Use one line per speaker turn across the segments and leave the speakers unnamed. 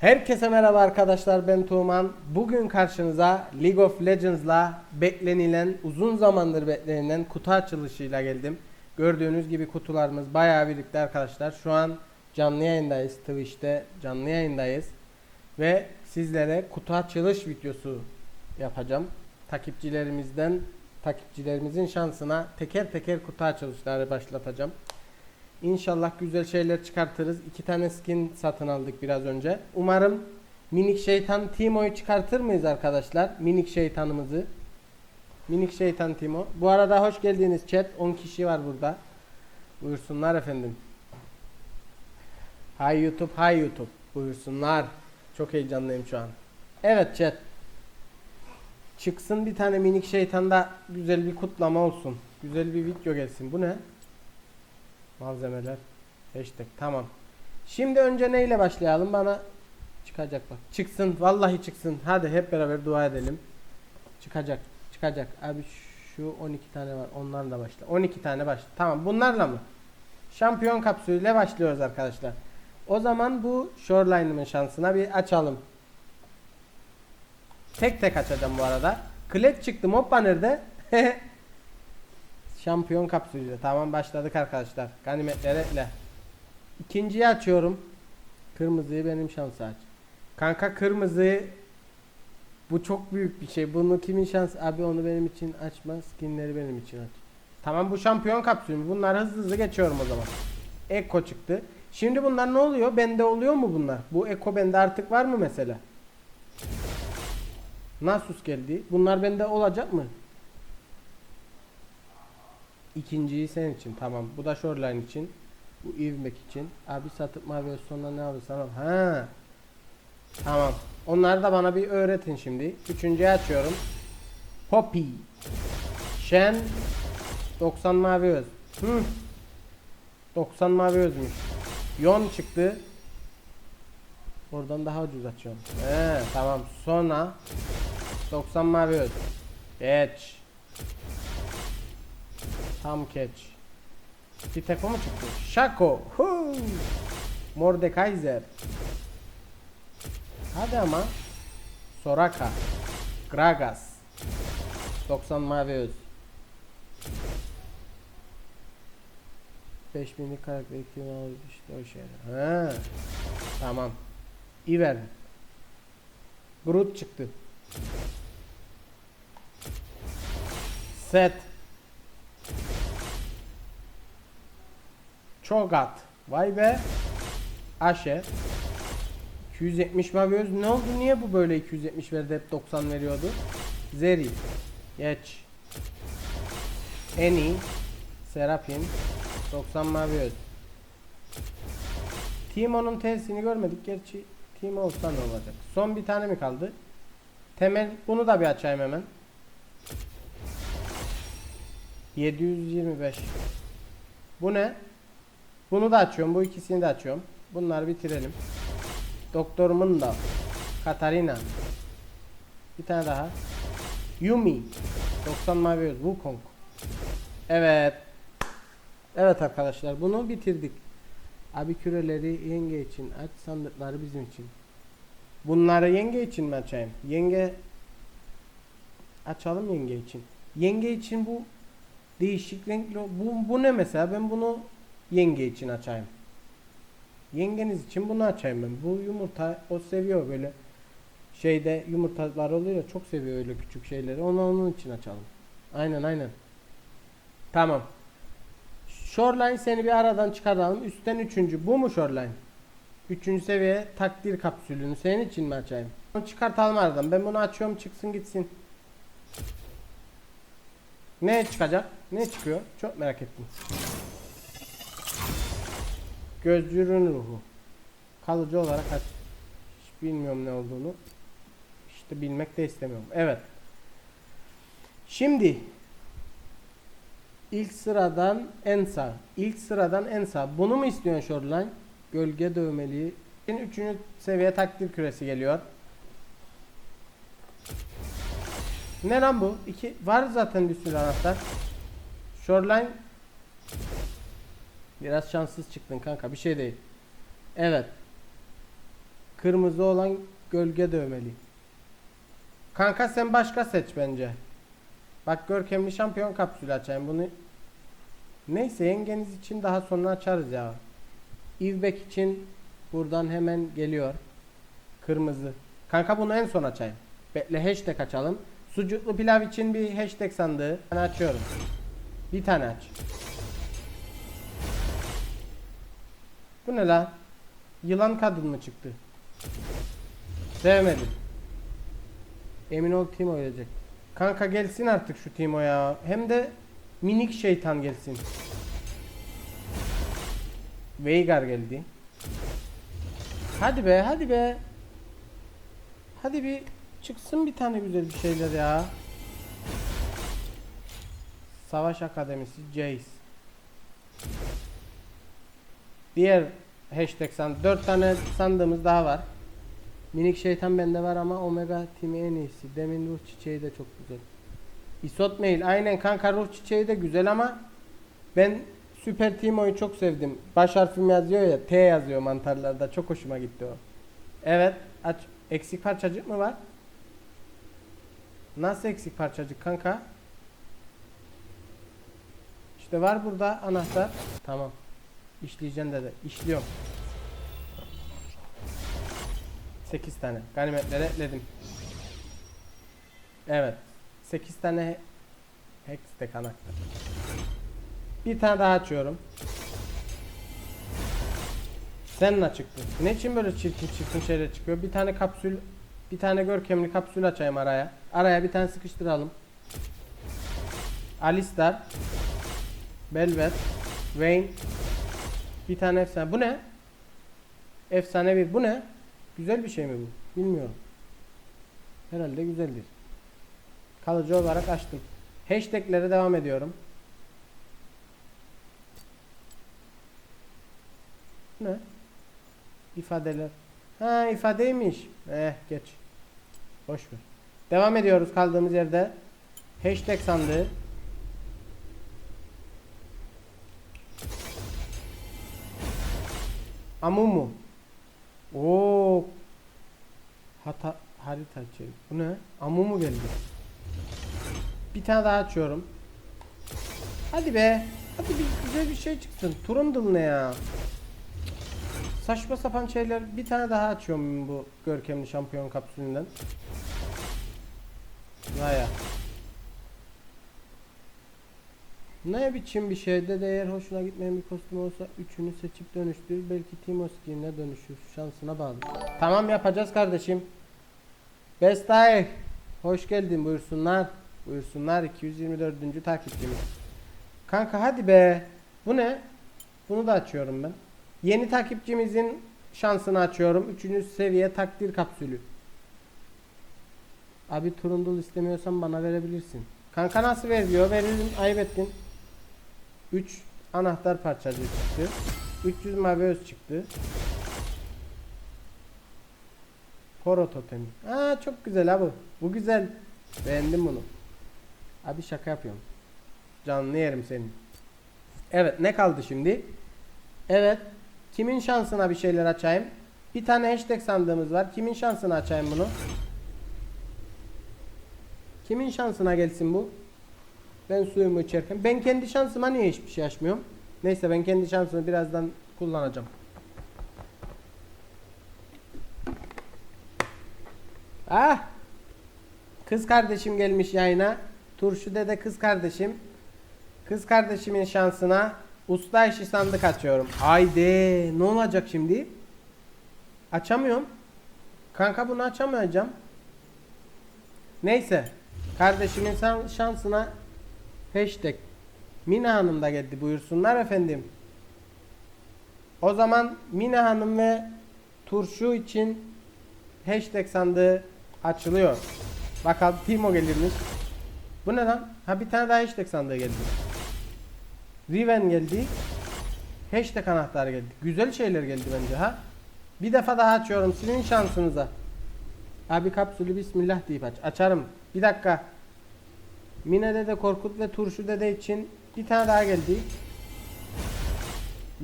Herkese merhaba arkadaşlar ben Tuğman. Bugün karşınıza League of Legends'la beklenilen uzun zamandır beklenilen kutu açılışıyla geldim. Gördüğünüz gibi kutularımız bayağı birlikte arkadaşlar. Şu an canlı yayındayız. Twitch'te canlı yayındayız. Ve sizlere kutu açılış videosu yapacağım. Takipçilerimizden takipçilerimizin şansına teker teker kutu açılışları başlatacağım. İnşallah güzel şeyler çıkartırız. İki tane skin satın aldık biraz önce. Umarım minik şeytan Timo'yu çıkartır mıyız arkadaşlar? Minik şeytanımızı. Minik şeytan Timo. Bu arada hoş geldiniz chat. 10 kişi var burada. Buyursunlar efendim. Hay YouTube, hay YouTube. Buyursunlar. Çok heyecanlıyım şu an. Evet chat. Çıksın bir tane minik şeytanda güzel bir kutlama olsun. Güzel bir video gelsin. Bu ne? Malzemeler. Hashtag. Tamam. Şimdi önce neyle başlayalım? Bana çıkacak bak. Çıksın. Vallahi çıksın. Hadi hep beraber dua edelim. Çıkacak. Çıkacak. Abi şu 12 tane var. Onlarla başla. 12 tane başla. Tamam. Bunlarla mı? Şampiyon kapsülüyle başlıyoruz arkadaşlar. O zaman bu Shoreline'ımın şansına bir açalım. Tek tek açacağım bu arada. Klet çıktı mob banner'de. Şampiyon kapsülüyle. Tamam başladık arkadaşlar. Ganimetlerle. İkinciyi açıyorum. Kırmızıyı benim şansı aç. Kanka kırmızı bu çok büyük bir şey. Bunu kimin şansı? Abi onu benim için açma. Skinleri benim için aç. Tamam bu şampiyon kapsülü. Bunlar hızlı hızlı geçiyorum o zaman. Eko çıktı. Şimdi bunlar ne oluyor? Bende oluyor mu bunlar? Bu Eko bende artık var mı mesela? Nasus geldi. Bunlar bende olacak mı? İkinciyi senin için. Tamam. Bu da Shoreline için. Bu ivmek için. Abi satıp mavi sonra ne alırsan al. Ha. Tamam. Onları da bana bir öğretin şimdi. Üçüncüyü açıyorum. Poppy. Shen. 90 mavi öz. Hı. 90 mavi özmüş. Yon çıktı. Oradan daha ucuz açıyorum. He, tamam. Sonra 90 mavi öz. Geç. Tam catch. Bir tek o mu çıktı? Shaco. Huu. Mordekaiser. Hadi ama. Soraka. Gragas. 90 mavi öz. 5000'lik karakter ihtimali işte o şeyler. Ha. Tamam. Iver. Brut çıktı. Set. Çogat. Vay be. Aşe. 270 mavi öz. Ne oldu? Niye bu böyle 270 verdi hep 90 veriyordu? Zeri. Geç. Eni. Serapin. 90 mavi öz. Timo'nun T'sini görmedik. Gerçi Timo olsa ne olacak? Son bir tane mi kaldı? Temel. Bunu da bir açayım hemen. 725. Bu ne? Bunu da açıyorum. Bu ikisini de açıyorum. Bunları bitirelim. Doktorumun da. Katarina. Bir tane daha. Yumi. 90 mavi öz. Wukong. Evet. Evet arkadaşlar bunu bitirdik. Abi küreleri yenge için aç sandıkları bizim için. Bunları yenge için mi açayım? Yenge açalım yenge için. Yenge için bu değişik renkli bu, bu ne mesela ben bunu yenge için açayım. Yengeniz için bunu açayım ben. Bu yumurta o seviyor böyle şeyde yumurtalar oluyor çok seviyor öyle küçük şeyleri. Onu onun için açalım. Aynen aynen. Tamam. Shoreline seni bir aradan çıkaralım. Üstten üçüncü. Bu mu Shoreline? Üçüncü seviye takdir kapsülünü senin için mi açayım? Onu çıkartalım aradan. Ben bunu açıyorum çıksın gitsin. Ne çıkacak? Ne çıkıyor? Çok merak ettim. Gözcünün ruhu. Kalıcı olarak aç. Hiç bilmiyorum ne olduğunu. İşte bilmek de istemiyorum. Evet. Şimdi ilk sıradan en sağ. İlk sıradan en sağ. Bunu mu istiyorsun Shoreline? Gölge dövmeliği. Üçüncü seviye takdir küresi geliyor. Ne lan bu? İki var zaten bir sürü anahtar. Shoreline Biraz şanssız çıktın kanka bir şey değil. Evet. Kırmızı olan gölge dövmeli. Kanka sen başka seç bence. Bak görkemli şampiyon kapsülü açayım bunu. Neyse yengeniz için daha sonra açarız ya. İvbek için buradan hemen geliyor. Kırmızı. Kanka bunu en son açayım. Bekle hashtag açalım. Sucuklu pilav için bir hashtag sandığı. Ben açıyorum. Bir tane aç. Bu ne lan? Yılan kadın mı çıktı? Sevmedim. Emin ol Timo gelecek. Kanka gelsin artık şu Timo ya. Hem de minik şeytan gelsin. Veigar geldi. Hadi be hadi be. Hadi bir çıksın bir tane güzel bir şeyler ya. Savaş Akademisi Jace. Diğer hashtag san 4 tane sandığımız daha var. Minik şeytan bende var ama Omega Team'i en iyisi. Demin ruh çiçeği de çok güzel. Isot mail aynen kanka ruh çiçeği de güzel ama ben Süper Timo'yu çok sevdim. Baş harfim yazıyor ya T yazıyor mantarlarda çok hoşuma gitti o. Evet aç. Eksik parçacık mı var? Nasıl eksik parçacık kanka? İşte var burada anahtar. Tamam. İşleyeceğim dedi. İşliyorum. 8 tane. Ganimetlere ekledim. Evet. 8 tane hextech anahtar. Bir tane daha açıyorum. Seninle çıktı. Ne için böyle çirkin çirkin şeyler çıkıyor? Bir tane kapsül, bir tane görkemli kapsül açayım araya. Araya bir tane sıkıştıralım. Alistar, Belvet, Vayne, bir tane efsane. Bu ne? Efsane bir. Bu ne? Güzel bir şey mi bu? Bilmiyorum. Herhalde güzeldir. Kalıcı olarak açtım. Hashtaglere devam ediyorum. Ne? İfadeler. Ha ifadeymiş. Eh geç. Boş ver. Devam ediyoruz kaldığımız yerde. Hashtag sandığı. Amumu. Oo. Hata harita içerik. Bu ne? Amumu geldi. Bir tane daha açıyorum. Hadi be. Hadi bir güzel bir şey çıksın. Turundul ne ya? Saçma sapan şeyler. Bir tane daha açıyorum bu görkemli şampiyon kapsülünden. Vaya. Ne biçim bir şeyde de eğer hoşuna gitmeyen bir kostüm olsa üçünü seçip dönüştür. Belki Timo skinine dönüşür. Şansına bağlı. Tamam yapacağız kardeşim. Bestay. Hoş geldin buyursunlar. Buyursunlar 224. takipçimiz. Kanka hadi be. Bu ne? Bunu da açıyorum ben. Yeni takipçimizin şansını açıyorum. Üçüncü seviye takdir kapsülü. Abi turundul istemiyorsan bana verebilirsin. Kanka nasıl veriyor? Veririm. Ayıp ettin. 3 anahtar parçacığı çıktı. 300 mavi öz çıktı. Poro totemi. Aa çok güzel abi. Bu güzel. Beğendim bunu. Abi şaka yapıyorum. Canlı yerim senin. Evet ne kaldı şimdi? Evet. Kimin şansına bir şeyler açayım? Bir tane hashtag sandığımız var. Kimin şansına açayım bunu? Kimin şansına gelsin bu? Ben suyumu içerken. Ben kendi şansıma niye hiçbir şey açmıyorum? Neyse ben kendi şansımı birazdan kullanacağım. Ah! Kız kardeşim gelmiş yayına. Turşu dede kız kardeşim. Kız kardeşimin şansına usta işi sandık açıyorum. Haydi ne olacak şimdi? Açamıyorum. Kanka bunu açamayacağım. Neyse. Kardeşimin şansına hashtag Mina Hanım da geldi buyursunlar efendim. O zaman Mina Hanım ve turşu için hashtag sandığı açılıyor. Bakalım Timo gelirmiş. Bu ne lan? Ha bir tane daha hashtag sandığı geldi. Riven geldi. Hashtag anahtarı geldi. Güzel şeyler geldi bence ha. Bir defa daha açıyorum sizin şansınıza. Abi kapsülü bismillah deyip aç. Açarım. Bir dakika. Mine dede Korkut ve Turşu dede için bir tane daha geldi.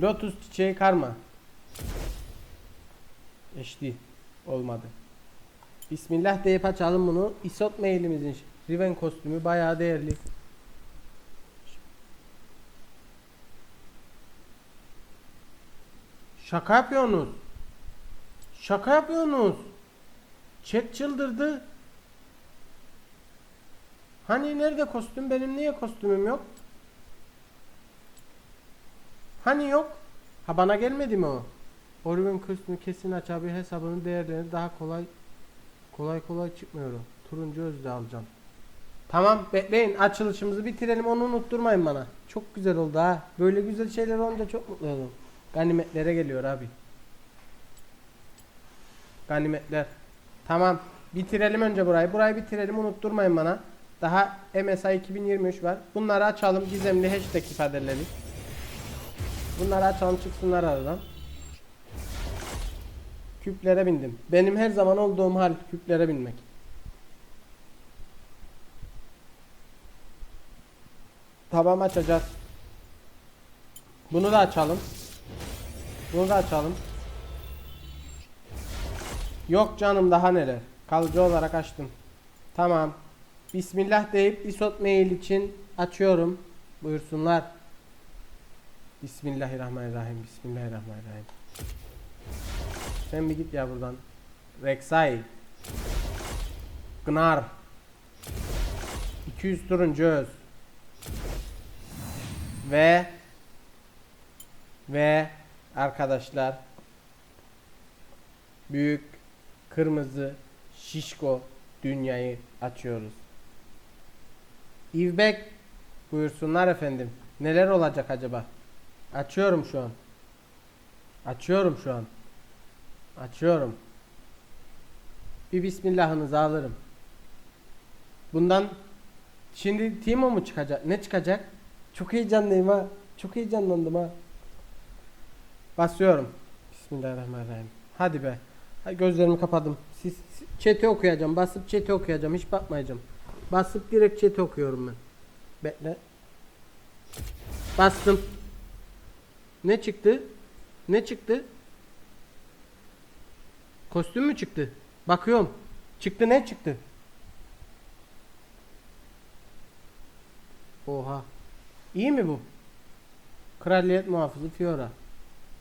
Lotus çiçeği karma. HD. Olmadı. Bismillah deyip açalım bunu. Isot mailimizin Riven kostümü bayağı değerli. Şaka yapıyorsunuz. Şaka yapıyorsunuz. Chat çıldırdı. Hani nerede kostüm? Benim niye kostümüm yok? Hani yok? Ha bana gelmedi mi o? Orion kostümü kesin aç abi hesabının değerlerini daha kolay kolay kolay çıkmıyor. Turuncu özde alacağım. Tamam bekleyin açılışımızı bitirelim onu unutturmayın bana. Çok güzel oldu ha. Böyle güzel şeyler olunca çok mutlu oldum. Ganimetlere geliyor abi. Ganimetler. Tamam. Bitirelim önce burayı. Burayı bitirelim unutturmayın bana. Daha MSI 2023 var. Bunları açalım. Gizemli hashtag ifadeleri. Bunları açalım çıksınlar aradan. Küplere bindim. Benim her zaman olduğum hal küplere binmek. Tamam açacağız. Bunu da açalım. Bunu da açalım. Yok canım daha neler. Kalıcı olarak açtım. Tamam. Bismillah deyip isot mail için açıyorum. Buyursunlar. Bismillahirrahmanirrahim. Bismillahirrahmanirrahim. Sen bir git ya buradan. Rek'Sai. Gnar. 200 turuncu öz. Ve ve arkadaşlar büyük kırmızı şişko dünyayı açıyoruz. İvbek buyursunlar efendim. Neler olacak acaba? Açıyorum şu an. Açıyorum şu an. Açıyorum. Bir bismillahınızı alırım. Bundan şimdi Timo mu çıkacak? Ne çıkacak? Çok heyecanlıyım ha. Çok heyecanlandım ha. Basıyorum. Bismillahirrahmanirrahim. Hadi be. Gözlerimi kapadım. Siz siz- chat'i okuyacağım. Basıp chat'i okuyacağım. Hiç bakmayacağım. Basıp direkt chat'i okuyorum ben. Bekle. Bastım. Ne çıktı? Ne çıktı? Kostüm mü çıktı? Bakıyorum. Çıktı ne çıktı? Oha. İyi mi bu? Kraliyet muhafızı Fiora.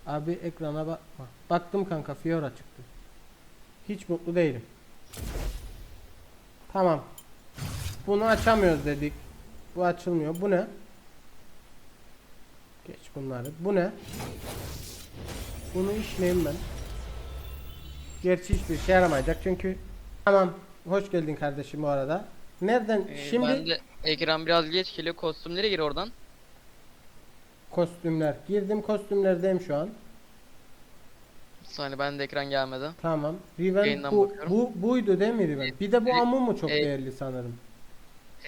Abi ekrana bakma. Baktım kanka Fiora çıktı. Hiç mutlu değilim. Tamam. Bunu açamıyoruz dedik. Bu açılmıyor. Bu ne? Geç bunları. Bu ne? Bunu işleyeyim ben. Gerçi hiçbir şey yaramayacak çünkü Tamam. Hoş geldin kardeşim bu arada. Nereden?
Ee,
Şimdi
Ben de ekran biraz geç geliyor. Kostümlere gir oradan.
kostümler. Girdim kostümlerdeyim şu an.
Bir saniye ben de ekran gelmedi.
Tamam. Riven
Yayından
bu,
bakıyorum.
bu buydu değil mi Riven? Bir de bu
Ri-
Amumu çok
e-
değerli sanırım.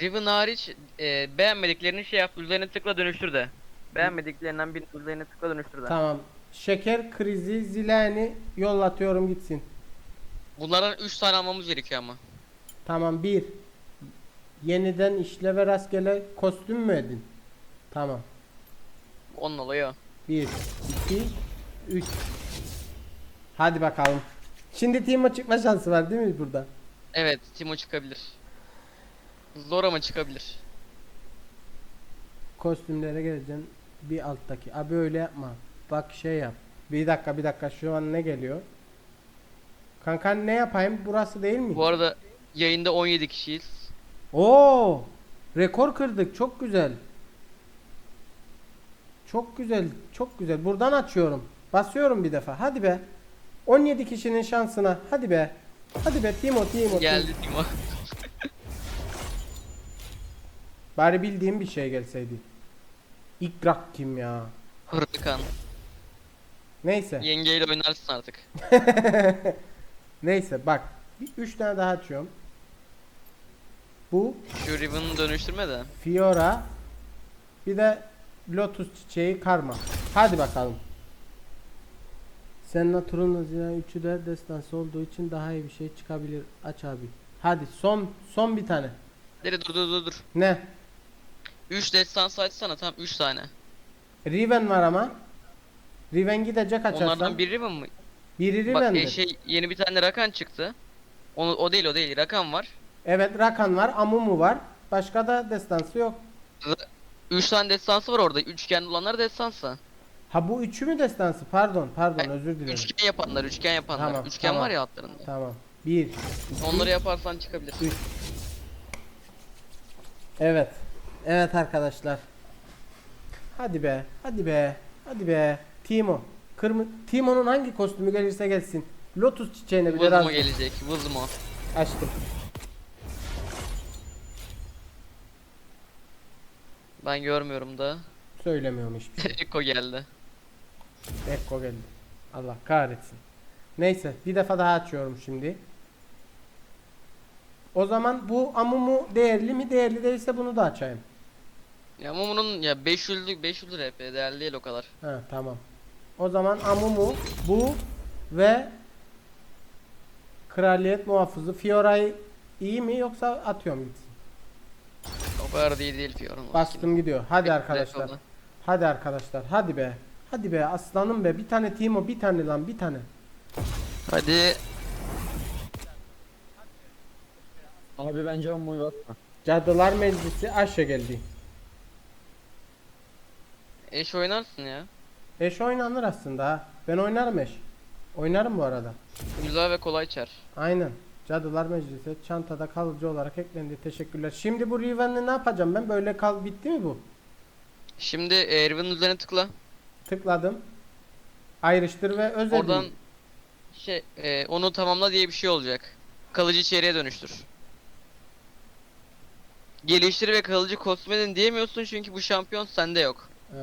Riven hariç e, beğenmediklerini şey yap. Üzerine tıkla dönüştür de. Beğenmediklerinden bir üzerine tıkla dönüştür de.
Tamam. Şeker krizi zilani yollatıyorum gitsin.
Bunlardan 3 tane almamız gerekiyor ama.
Tamam bir. Yeniden işle ve rastgele kostüm mü edin? Tamam.
Onun olayı o.
Bir, iki, üç. Hadi bakalım. Şimdi Timo çıkma şansı var değil mi burada?
Evet Timo çıkabilir. Zor ama çıkabilir.
Kostümlere geleceksin. Bir alttaki. Abi öyle yapma. Bak şey yap. Bir dakika bir dakika şu an ne geliyor? Kanka ne yapayım? Burası değil mi?
Bu arada yayında 17 kişiyiz.
Oo! Rekor kırdık. Çok güzel. Çok güzel. Çok güzel. Buradan açıyorum. Basıyorum bir defa. Hadi be. 17 kişinin şansına. Hadi be. Hadi be Timo Timo.
Geldi Timo.
Bari bildiğim bir şey gelseydi. İkrak kim ya?
Hırkan.
Neyse.
Yengeyle oynarsın artık.
Neyse bak. Bir üç tane daha açıyorum. Bu
Şu Riven'ı dönüştürme de.
Fiora. Bir de Lotus çiçeği karma. Hadi bakalım. Senna turun zira üçü de destansı olduğu için daha iyi bir şey çıkabilir. Aç abi. Hadi son son bir tane.
Dur dur dur dur.
Ne?
3 destans açsana tam 3 tane.
Riven var ama. Riven gidecek açarsan.
Onlardan bir Riven mı?
Biri
Bak
Riven'dir.
e, şey yeni bir tane Rakan çıktı. Onu, o değil o değil. Rakan var.
Evet Rakan var, Amumu var. Başka da destansı yok.
3 tane destansı var orada. Üçgen olanlar destansı.
Ha bu üçü mü destansı? Pardon, pardon
Hayır,
özür dilerim.
Üçgen yapanlar, üçgen yapanlar.
Tamam,
üçgen
tamam.
var ya altlarında.
Tamam. Bir.
Onları yaparsan çıkabilir.
Üç. Evet. Evet arkadaşlar. Hadi be. Hadi be. Hadi be. Timo. Kırmızı Timo'nun hangi kostümü gelirse gelsin. Lotus çiçeğine bir de
Vızmo
razı.
gelecek. Vızmo.
Açtım.
Ben görmüyorum da.
Söylemiyorum hiçbir şey.
Eko geldi.
Ekko geldi. Allah kahretsin. Neyse bir defa daha açıyorum şimdi. O zaman bu Amumu değerli mi? Değerli değilse bunu da açayım.
Ya ama bunun ya 500'lük 500 RP değerli değil o kadar.
Ha tamam. O zaman Amumu bu ve Kraliyet Muhafızı Fiora'yı iyi mi yoksa atıyorum gitsin.
O kadar değil değil Fiora'nın.
Bastım gidiyor. Hadi
Tek
arkadaşlar. Hadi arkadaşlar. Hadi be. Hadi be aslanım be. Bir tane Timo bir tane lan bir tane.
Hadi.
Abi bence Ammo'yu basma.
Cadılar Meclisi Aşe geldi.
Eş oynarsın ya.
Eş oynanır aslında ha. Ben oynarım eş. Oynarım bu arada.
Güzel ve kolay çar.
Aynen. Cadılar Meclisi çantada kalıcı olarak eklendi. Teşekkürler. Şimdi bu Riven'le ne yapacağım ben? Böyle kal bitti mi bu?
Şimdi e, Riven'ın üzerine tıkla.
Tıkladım. Ayrıştır ve özel.
Oradan şey e, onu tamamla diye bir şey olacak. Kalıcı içeriye dönüştür. Geliştir ve kalıcı kostüm edin diyemiyorsun çünkü bu şampiyon sende yok.
Ee,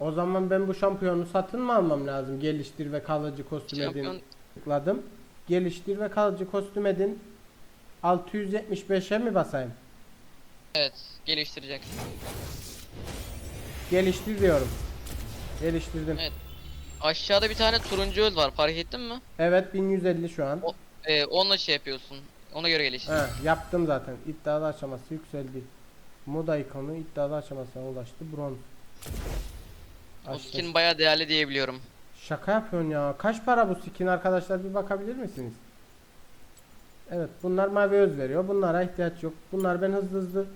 o zaman ben bu şampiyonu satın mı almam lazım? Geliştir ve kalıcı kostüm
Şampiyon
edin. Tıkladım. Geliştir ve kalıcı kostüm edin. 675'e mi basayım?
evet geliştireceksin.
Geliştir diyorum. Geliştirdim.
Evet. Aşağıda bir tane turuncu öl var fark ettin mi?
Evet 1150 şu an.
O- E, onunla şey yapıyorsun. Ona göre geliştir.
He, yaptım zaten. İddialı aşaması yükseldi. Moda ikonu iddialı aşamasına ulaştı. Bronz.
O
Açtı.
skin bayağı değerli diyebiliyorum.
Şaka yapıyorsun ya. Kaç para bu skin arkadaşlar bir bakabilir misiniz? Evet bunlar mavi öz veriyor. Bunlara ihtiyaç yok. Bunlar ben hızlı hızlı.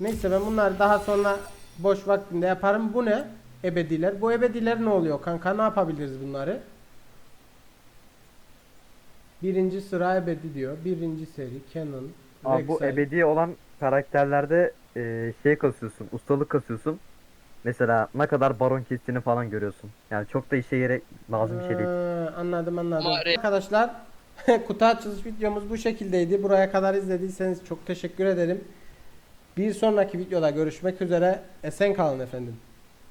Neyse ben bunları daha sonra boş vaktimde yaparım. Bu ne? Ebediler. Bu ebediler ne oluyor kanka? Ne yapabiliriz bunları? Birinci sıra ebedi diyor. Birinci seri Canon.
Abi bu ebedi olan karakterlerde e, şey kasıyorsun, ustalık kasıyorsun. Mesela ne kadar baron kestiğini falan görüyorsun. Yani çok da işe yere lazım bir şey değil.
Ha, anladım anladım.
Ama re-
Arkadaşlar kutu açılış videomuz bu şekildeydi. Buraya kadar izlediyseniz çok teşekkür ederim. Bir sonraki videoda görüşmek üzere. Esen kalın efendim.